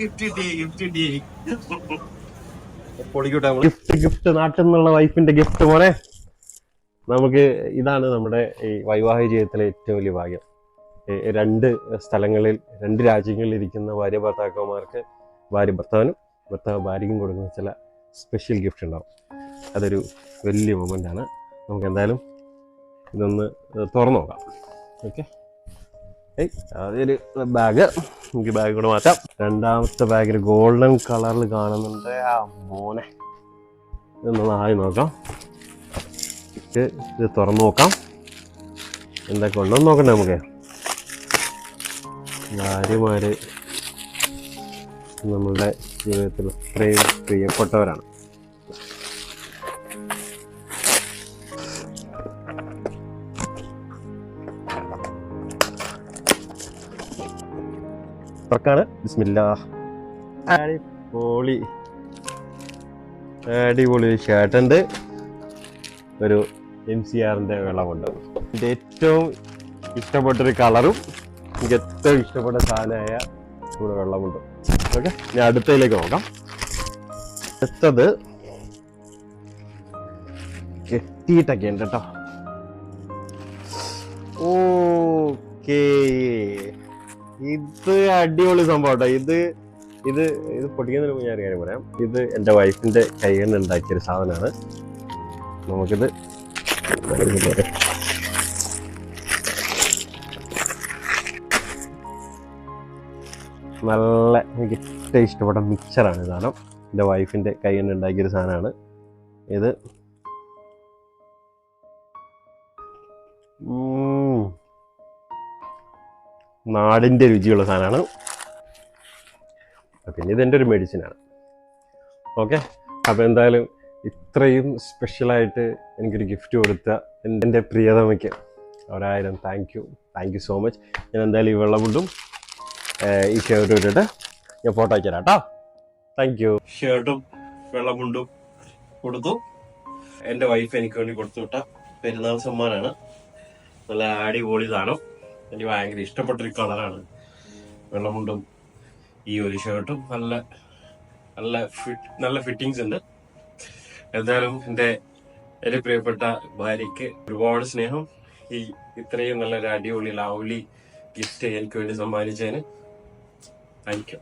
Gift കിട്ടി gift കിട്ടി പൊളിക്കൂട്ടെ gift gift നാട്ടിൽ നിന്നുള്ള വൈഫിന്റെ ഗിഫ്റ്റ് പോലെ നമുക്ക് ഇതാണ് നമ്മുടെ ഈ വൈവാഹിക ജീവിതത്തിലെ ഏറ്റവും വലിയ ഭാഗ്യം. രണ്ട് സ്ഥലങ്ങളിൽ രണ്ട് രാജ്യങ്ങളിൽ ഇരിക്കുന്ന ഭാര്യ ഭർത്താക്കന്മാർക്ക് ഭാര്യ ഭർത്താവിനും ഭർത്താവ് ഭാര്യയ്ക്കും കൊടുക്കുന്ന ചില സ്പെഷ്യൽ ഗിഫ്റ്റ് ഉണ്ടാവും. അതൊരു വലിയ മൊമെന്റ് ആണ്. നമുക്ക് എന്തായാലും ഇതൊന്ന് തുറന്നു നോക്കാം. ഓക്കെ ഏയ് അതൊരു ബാഗ് നമുക്ക് ബാഗ് കൂടെ മാറ്റാം. രണ്ടാമത്തെ ബാഗിൽ ഗോൾഡൻ കളറിൽ കാണുന്നുണ്ട്. ആ മോനെ. ഇതൊന്ന് ആയി നോക്കാം. ഇത് തുറന്നു നോക്കാം. എന്തൊക്കെ ഉണ്ടെന്ന് നോക്കണ്ടേ നമുക്ക്? ഭാര്യമാര് നമ്മളുടെ ജീവിതത്തിൽ അത്രയും പ്രിയപ്പെട്ടവരാണ്. തുറക്കാണ്. ബിസ്മില്ലാ അടിപൊളി. അടിപൊളി ഒരു ഷർട്ടുണ്ട് ഒരു എം സി ആറിന്റെ വെള്ളമുണ്ട് എന്റെ ഏറ്റവും ഇഷ്ടപ്പെട്ടൊരു കളറും എനിക്ക് ഏറ്റവും ഇഷ്ടപ്പെട്ട സാധനമായ ഇവിടെ വെള്ളമുണ്ട് ഓക്കെ. ഞാൻ അടുത്തതിലേക്ക് നോക്കാം. അടുത്തത് കെട്ടിയിട്ടൊക്കെ ഉണ്ട് കേട്ടോ ഓക്കേ. ഇത് അടിപൊളി സംഭവം കേട്ടോ ഇത് ഇത് ഇത് പൊട്ടിക്കുന്നതിന് മുമ്പ് ഞാൻ കാര്യം പറയാം. ഇത് എന്റെ വൈഫിന്റെ കൈകൊണ്ട് ഉണ്ടാക്കിയൊരു സാധനമാണ്. നമുക്കിത് നല്ല എനിക്ക് ഏറ്റവും ഇഷ്ടപ്പെട്ട മിക്സറാണ് സാധനം. എന്റെ വൈഫിന്റെ കൈ കൊണ്ട് ഉണ്ടാക്കിയൊരു സാധനമാണ്. ഇത് നാടിന്റെ രുചിയുള്ള സാധനമാണ്. പിന്നെ ഇതെന്റെ ഒരു മെഡിസിനാണ് ഓക്കെ അപ്പോൾ എന്തായാലും ഇത്രയും സ്പെഷ്യലായിട്ട് എനിക്കൊരു ഗിഫ്റ്റ് കൊടുത്ത എന്റെ പ്രിയതമയ്ക്ക് ഒരായിരം thank you thank you so much ഞാൻ എന്തായാലും ഈ വെള്ളമുണ്ടും ഈ ഷർട്ടും ഇട്ടിട്ട് ഞാൻ ഫോട്ടോ അയച്ചുതരാം കേട്ടോ. താങ്ക് യു ഷർട്ടും വെള്ളമുണ്ടും കൊടുത്തു. എന്റെ വൈഫ് എനിക്ക് വേണ്ടി കൊടുത്തു വിട്ട പെരുന്നാൾ സമ്മാനാണ് നല്ല അടിപൊളി സാധനം. എനിക്ക് ഭയങ്കര ഇഷ്ടപ്പെട്ടൊരു കളറാണ് വെള്ളമുണ്ടും ഈ ഒരു ഷർട്ടും നല്ല നല്ല ഫിറ്റ് നല്ല ഫിറ്റിങ്സ് ഉണ്ട്. എന്തായാലും എന്റെ എന്റെ പ്രിയപ്പെട്ട ഭാര്യയ്ക്ക് ഒരുപാട് സ്നേഹം. ഈ ഇത്രയും നല്ലൊരു അടിപൊളി ലവ്ലി ഗിഫ്റ്റ് എനിക്ക് വേണ്ടി സമ്മാനിച്ചതിന്. Thank you